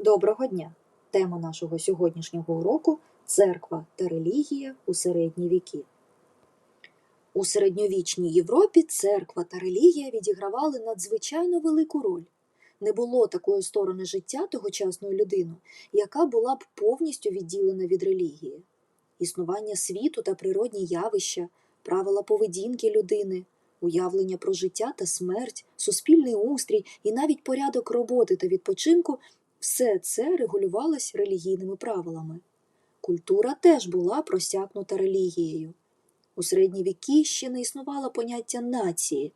Доброго дня! Тема нашого сьогоднішнього уроку церква та релігія у середні віки. У середньовічній Європі церква та релігія відігравали надзвичайно велику роль. Не було такої сторони життя тогочасної людини, яка була б повністю відділена від релігії. Існування світу та природні явища, правила поведінки людини, уявлення про життя та смерть, суспільний устрій і навіть порядок роботи та відпочинку все це регулювалось релігійними правилами. Культура теж була просякнута релігією. У середні віки ще не існувало поняття нації.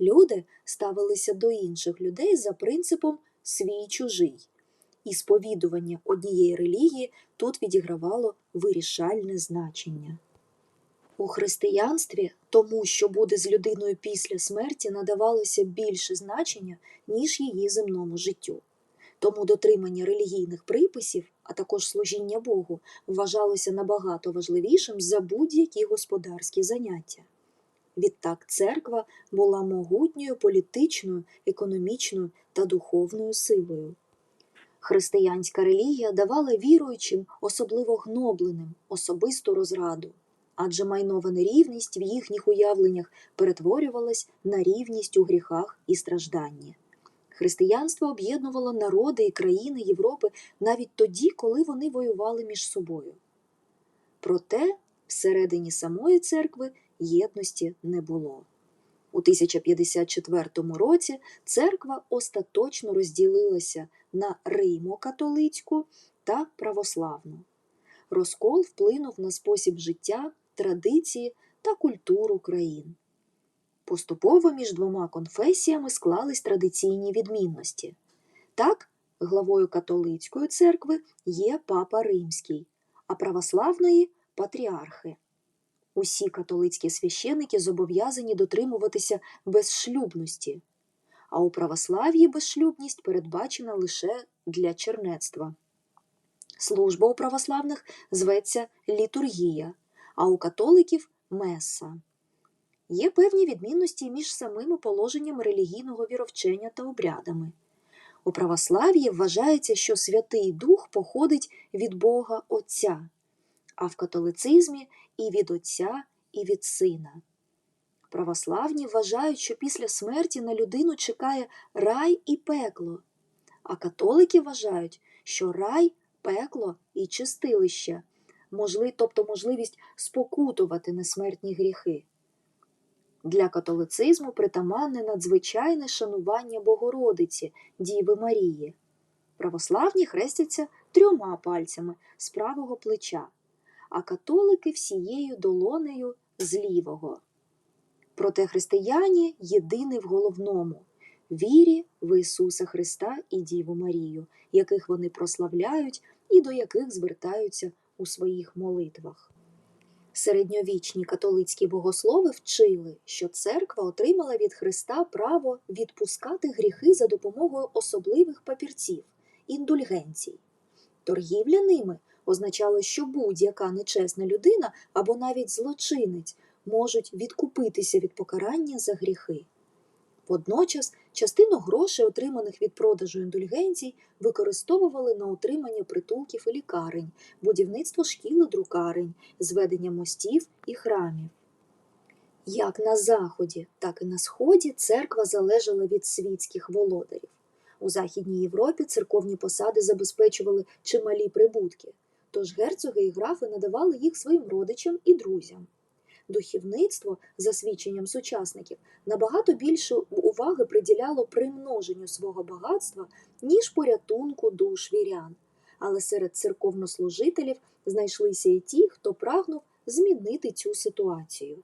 Люди ставилися до інших людей за принципом свій чужий. І сповідування однієї релігії тут відігравало вирішальне значення. У християнстві тому, що буде з людиною після смерті, надавалося більше значення, ніж її земному життю. Тому дотримання релігійних приписів, а також служіння Богу, вважалося набагато важливішим за будь-які господарські заняття. Відтак церква була могутньою політичною, економічною та духовною силою. Християнська релігія давала віруючим, особливо гнобленим, особисту розраду, адже майнова нерівність в їхніх уявленнях перетворювалась на рівність у гріхах і стражданні. Християнство об'єднувало народи і країни Європи навіть тоді, коли вони воювали між собою. Проте всередині самої церкви єдності не було. У 1054 році церква остаточно розділилася на римо-католицьку та православну. Розкол вплинув на спосіб життя, традиції та культуру країн. Поступово між двома конфесіями склались традиційні відмінності. Так, главою католицької церкви є папа Римський, а православної патріархи. Усі католицькі священики зобов'язані дотримуватися безшлюбності, а у православ'ї безшлюбність передбачена лише для чернецтва. Служба у православних зветься літургія, а у католиків меса. Є певні відмінності між самими положеннями релігійного віровчення та обрядами. У православ'ї вважається, що Святий Дух походить від Бога Отця, а в католицизмі і від Отця, і від Сина. Православні вважають, що після смерті на людину чекає рай і пекло, а католики вважають, що рай, пекло і чистилище, можли, тобто можливість спокутувати несмертні гріхи. Для католицизму притаманне надзвичайне шанування Богородиці, Діви Марії. Православні хрестяться трьома пальцями з правого плеча, а католики всією долонею з лівого. Проте християні єдині в головному вірі в Ісуса Христа і Діву Марію, яких вони прославляють і до яких звертаються у своїх молитвах. Середньовічні католицькі богослови вчили, що церква отримала від Христа право відпускати гріхи за допомогою особливих папірців, індульгенцій. Торгівля ними означало, що будь-яка нечесна людина або навіть злочинець можуть відкупитися від покарання за гріхи. Водночас частину грошей, отриманих від продажу індульгенцій, використовували на утримання притулків і лікарень, будівництво шкіл і друкарень, зведення мостів і храмів. Як на Заході, так і на Сході церква залежала від світських володарів. У Західній Європі церковні посади забезпечували чималі прибутки, тож герцоги і графи надавали їх своїм родичам і друзям духовництво, за свідченням сучасників, набагато більше уваги приділяло примноженню свого багатства, ніж порятунку душ вірян. Але серед церковнослужителів знайшлися і ті, хто прагнув змінити цю ситуацію.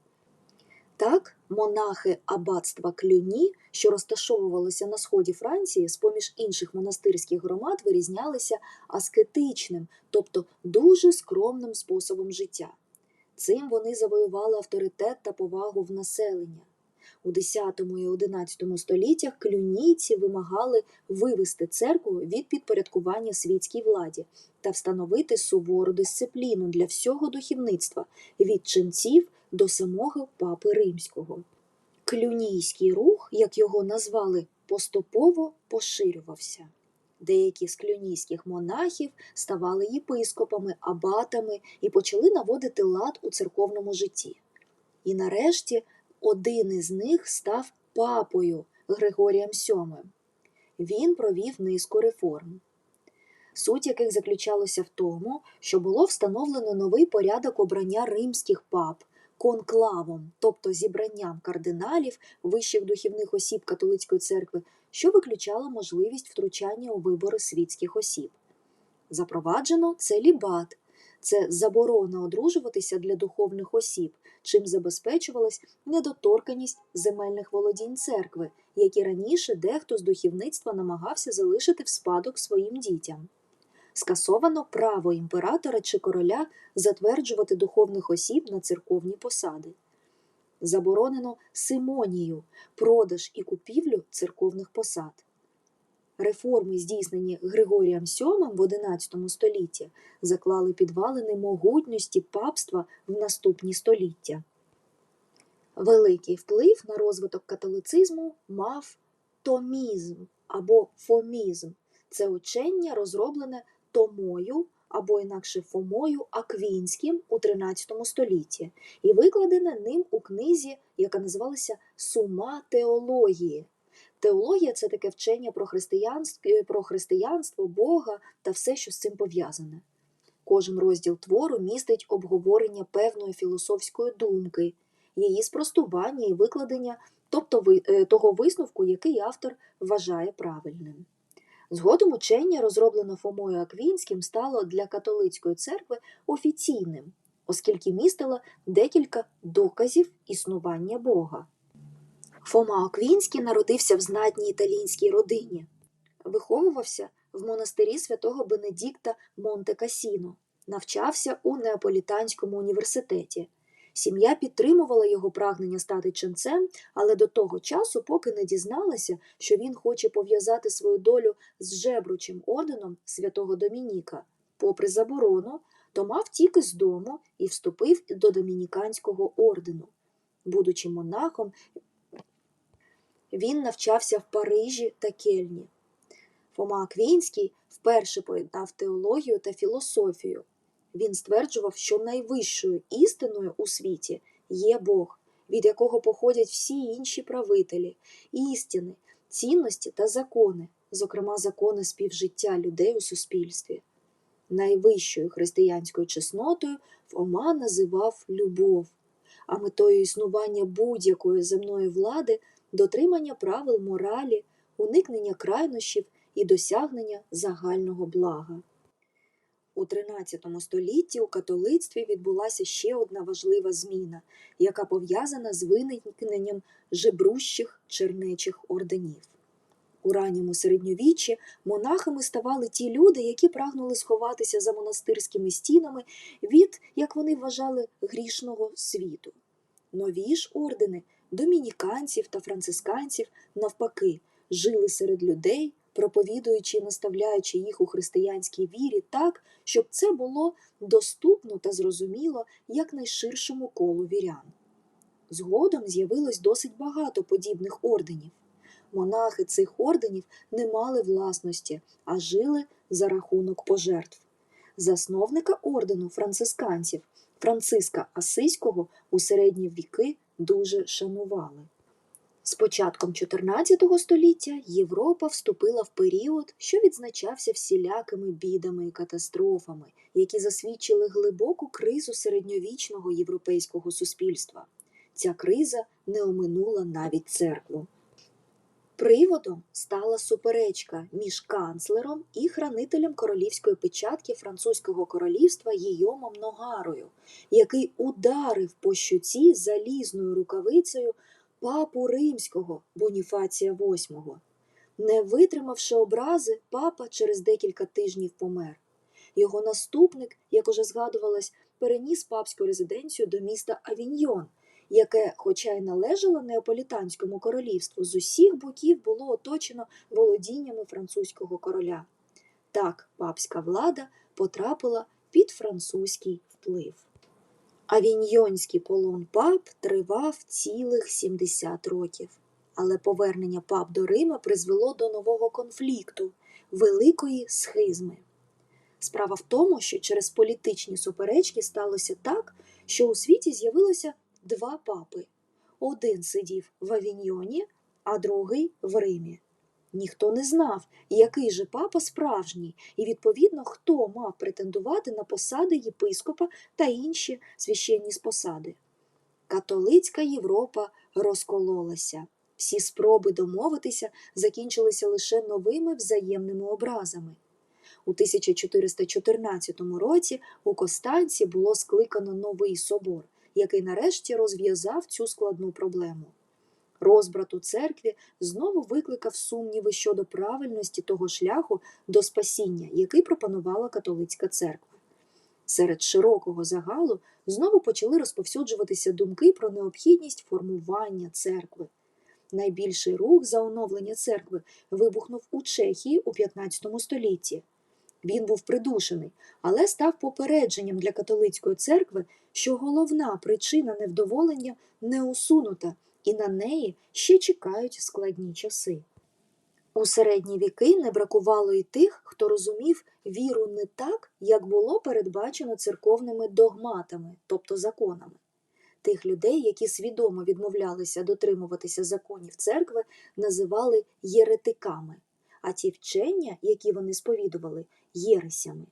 Так, монахи аббатства Клюні, що розташовувалися на сході Франції, з поміж інших монастирських громад вирізнялися аскетичним, тобто дуже скромним способом життя. Цим вони завоювали авторитет та повагу в населення. У X і XI століттях клюнійці вимагали вивести церкву від підпорядкування світській владі та встановити сувору дисципліну для всього духовництва від ченців до самого папи римського. Клюнійський рух, як його назвали, поступово поширювався. Деякі з клюнійських монахів ставали єпископами, абатами і почали наводити лад у церковному житті. І нарешті один із них став папою Григорієм VII. Він провів низку реформ, суть яких заключалася в тому, що було встановлено новий порядок обрання римських пап конклавом, тобто зібранням кардиналів вищих духівних осіб католицької церкви, що виключало можливість втручання у вибори світських осіб. Запроваджено целібат це заборона одружуватися для духовних осіб, чим забезпечувалась недоторканість земельних володінь церкви, які раніше дехто з духовництва намагався залишити в спадок своїм дітям. Скасовано право імператора чи короля затверджувати духовних осіб на церковні посади. Заборонено симонію, продаж і купівлю церковних посад. Реформи, здійснені Григорієм VII в XI столітті, заклали підвалини могутності папства в наступні століття. Великий вплив на розвиток католицизму мав томізм або фомізм це учення, розроблене Томою або інакше Фомою Аквінським у XIII столітті і викладене ним у книзі, яка називалася Сума теології. Теологія це таке вчення про християнство, про християнство, Бога та все, що з цим пов'язане. Кожен розділ твору містить обговорення певної філософської думки, її спростування і викладення, тобто е, того висновку, який автор вважає правильним. Згодом учення, розроблено Фомою Аквінським, стало для католицької церкви офіційним, оскільки містило декілька доказів існування Бога. Фома Аквінський народився в знатній італійській родині, виховувався в монастирі святого Бенедікта Монте Касіно, навчався у Неаполітанському університеті. Сім'я підтримувала його прагнення стати ченцем, але до того часу, поки не дізналася, що він хоче пов'язати свою долю з жебручим орденом святого Домініка. Попри заборону, Тома втік із дому і вступив до домініканського ордену. Будучи монахом, він навчався в Парижі та Кельні. Фома Аквінський вперше поєднав теологію та філософію. Він стверджував, що найвищою істиною у світі є Бог, від якого походять всі інші правителі, істини, цінності та закони, зокрема закони співжиття людей у суспільстві. Найвищою християнською чеснотою Фома називав любов, а метою існування будь-якої земної влади дотримання правил моралі, уникнення крайнощів і досягнення загального блага. У XIII столітті у католицтві відбулася ще одна важлива зміна, яка пов'язана з виникненням жебрущих чернечих орденів. У ранньому середньовіччі монахами ставали ті люди, які прагнули сховатися за монастирськими стінами від, як вони вважали, грішного світу. Нові ж ордени домініканців та францисканців, навпаки, жили серед людей, проповідуючи і наставляючи їх у християнській вірі так, щоб це було доступно та зрозуміло якнайширшому колу вірян. Згодом з'явилось досить багато подібних орденів. Монахи цих орденів не мали власності, а жили за рахунок пожертв. Засновника ордену францисканців Франциска Асиського у середні віки дуже шанували. З початком XIV століття Європа вступила в період, що відзначався всілякими бідами і катастрофами, які засвідчили глибоку кризу середньовічного європейського суспільства. Ця криза не оминула навіть церкву. Приводом стала суперечка між канцлером і хранителем королівської печатки французького королівства Гійомом Ногарою, який ударив по щуці залізною рукавицею папу римського Боніфація VIII. Не витримавши образи, папа через декілька тижнів помер. Його наступник, як уже згадувалось, переніс папську резиденцію до міста Авіньйон, яке, хоча й належало Неаполітанському королівству, з усіх боків було оточено володіннями французького короля. Так папська влада потрапила під французький вплив. Авіньйонський полон пап тривав цілих 70 років. Але повернення пап до Рима призвело до нового конфлікту. Великої схизми. Справа в тому, що через політичні суперечки сталося так, що у світі з'явилося два папи. Один сидів в Авіньйоні, а другий в Римі. Ніхто не знав, який же папа справжній, і, відповідно, хто мав претендувати на посади єпископа та інші священні посади. Католицька Європа розкололася. Всі спроби домовитися закінчилися лише новими взаємними образами. У 1414 році у Костанці було скликано новий собор, який нарешті розв'язав цю складну проблему. Розбрат у церкві знову викликав сумніви щодо правильності того шляху до спасіння, який пропонувала католицька церква. Серед широкого загалу знову почали розповсюджуватися думки про необхідність формування церкви. Найбільший рух за оновлення церкви вибухнув у Чехії у 15 столітті. Він був придушений, але став попередженням для католицької церкви, що головна причина невдоволення не усунута, і на неї ще чекають складні часи. У середні віки не бракувало і тих, хто розумів віру не так, як було передбачено церковними догматами, тобто законами. Тих людей, які свідомо відмовлялися дотримуватися законів церкви, називали єретиками, а ті вчення, які вони сповідували, єресями.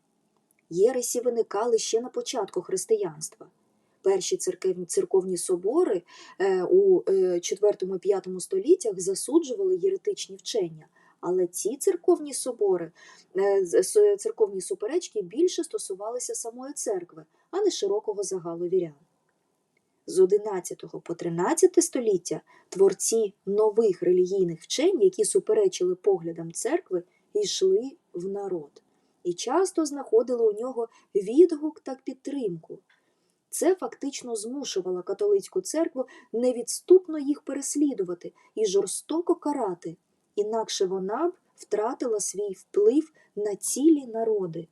Єресі виникали ще на початку християнства. Перші церковні, церковні собори е, у 4-5 століттях засуджували єретичні вчення, але ці церковні собори, е, церковні суперечки більше стосувалися самої церкви, а не широкого загалу вірян. З 11 по 13 століття творці нових релігійних вчень, які суперечили поглядам церкви, йшли в народ і часто знаходили у нього відгук та підтримку. Це фактично змушувало католицьку церкву невідступно їх переслідувати і жорстоко карати, інакше вона б втратила свій вплив на цілі народи.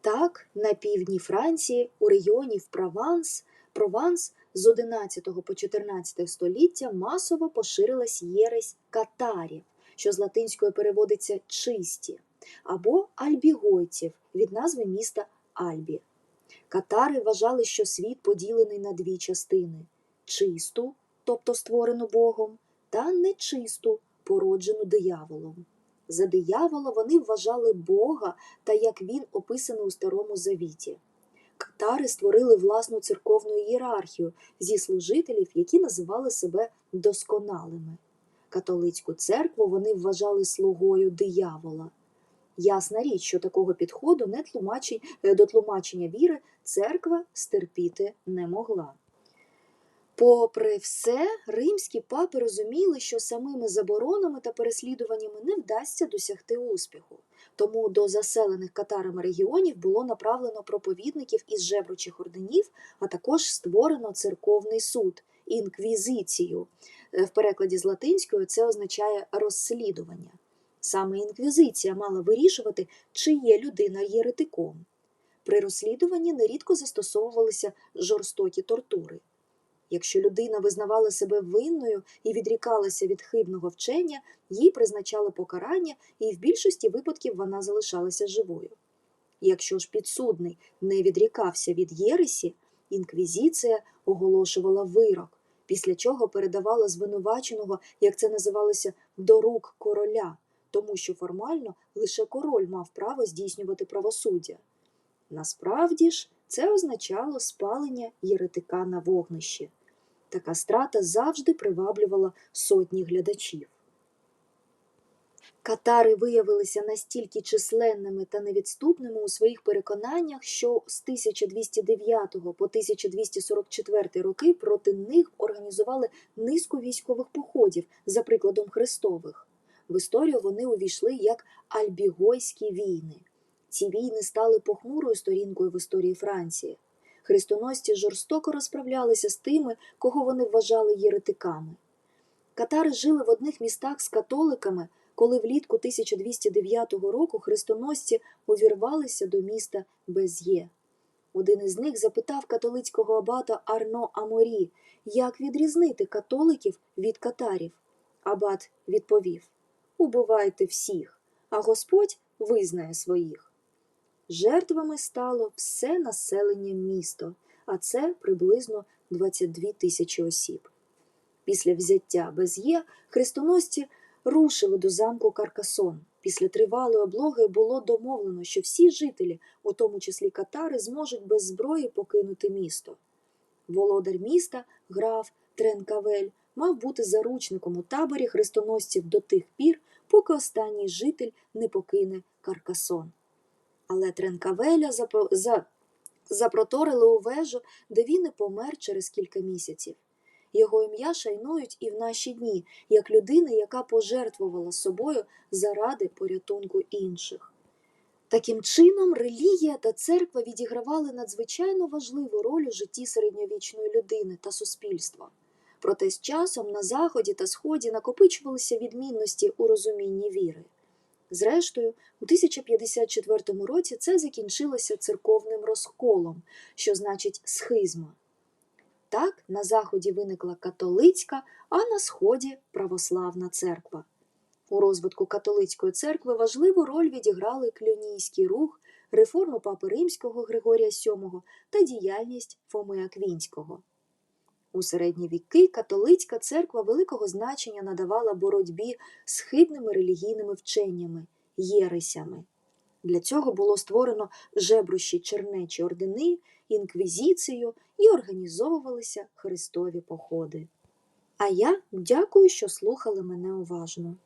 Так, на півдні Франції, у регіоні Прованс, Прованс з 11 по 14 століття масово поширилась єресь катарів, що з латинської переводиться чисті, або альбігойців від назви міста Альбі. Катари вважали, що світ поділений на дві частини чисту, тобто створену Богом, та нечисту, породжену дияволом. За диявола вони вважали Бога та як він описаний у Старому Завіті. Катари створили власну церковну ієрархію зі служителів, які називали себе досконалими. Католицьку церкву вони вважали слугою диявола. Ясна річ, що такого підходу не тлумачень, е, до тлумачення віри церква стерпіти не могла. Попри все, римські папи розуміли, що самими заборонами та переслідуваннями не вдасться досягти успіху. Тому до заселених катарами регіонів було направлено проповідників із жебручих орденів, а також створено церковний суд інквізицію. Е, В перекладі з латинської це означає розслідування. Саме інквізиція мала вирішувати, чи є людина єретиком. При розслідуванні нерідко застосовувалися жорстокі тортури. Якщо людина визнавала себе винною і відрікалася від хибного вчення, їй призначали покарання, і в більшості випадків вона залишалася живою. Якщо ж підсудний не відрікався від єресі, інквізиція оголошувала вирок, після чого передавала звинуваченого, як це називалося, до рук короля, тому що формально лише король мав право здійснювати правосуддя. Насправді ж це означало спалення єретика на вогнищі. Така страта завжди приваблювала сотні глядачів. Катари виявилися настільки численними та невідступними у своїх переконаннях, що з 1209 по 1244 роки проти них організували низку військових походів за прикладом Христових. В історію вони увійшли як Альбігойські війни. Ці війни стали похмурою сторінкою в історії Франції. Хрестоносці жорстоко розправлялися з тими, кого вони вважали єретиками. Катари жили в одних містах з католиками, коли влітку 1209 року хрестоносці увірвалися до міста Без'є. Один із них запитав католицького абата Арно Аморі, як відрізнити католиків від катарів. Абат відповів: Убивайте всіх, а Господь визнає своїх. Жертвами стало все населення міста, а це приблизно 22 тисячі осіб. Після взяття Без'є хрестоносці рушили до замку Каркасон. Після тривалої облоги було домовлено, що всі жителі, у тому числі катари, зможуть без зброї покинути місто. Володар міста, граф Тренкавель, мав бути заручником у таборі хрестоносців до тих пір, поки останній житель не покине Каркасон. Але Тренкавеля запро... за... запроторили у вежу, де він і помер через кілька місяців. Його ім'я шайнують і в наші дні, як людини, яка пожертвувала собою заради порятунку інших. Таким чином, релігія та церква відігравали надзвичайно важливу роль у житті середньовічної людини та суспільства. Проте з часом на Заході та Сході накопичувалися відмінності у розумінні віри. Зрештою, у 1054 році це закінчилося церковним розколом, що значить схизма. Так, на Заході виникла католицька, а на Сході православна церква. У розвитку католицької церкви важливу роль відіграли клюнійський рух, реформи папи римського Григорія VII та діяльність Фоми Аквінського. У середні віки католицька церква великого значення надавала боротьбі з хибними релігійними вченнями, єресями. Для цього було створено жебрущі чернечі ордени, інквізицію і організовувалися хрестові походи. А я дякую, що слухали мене уважно.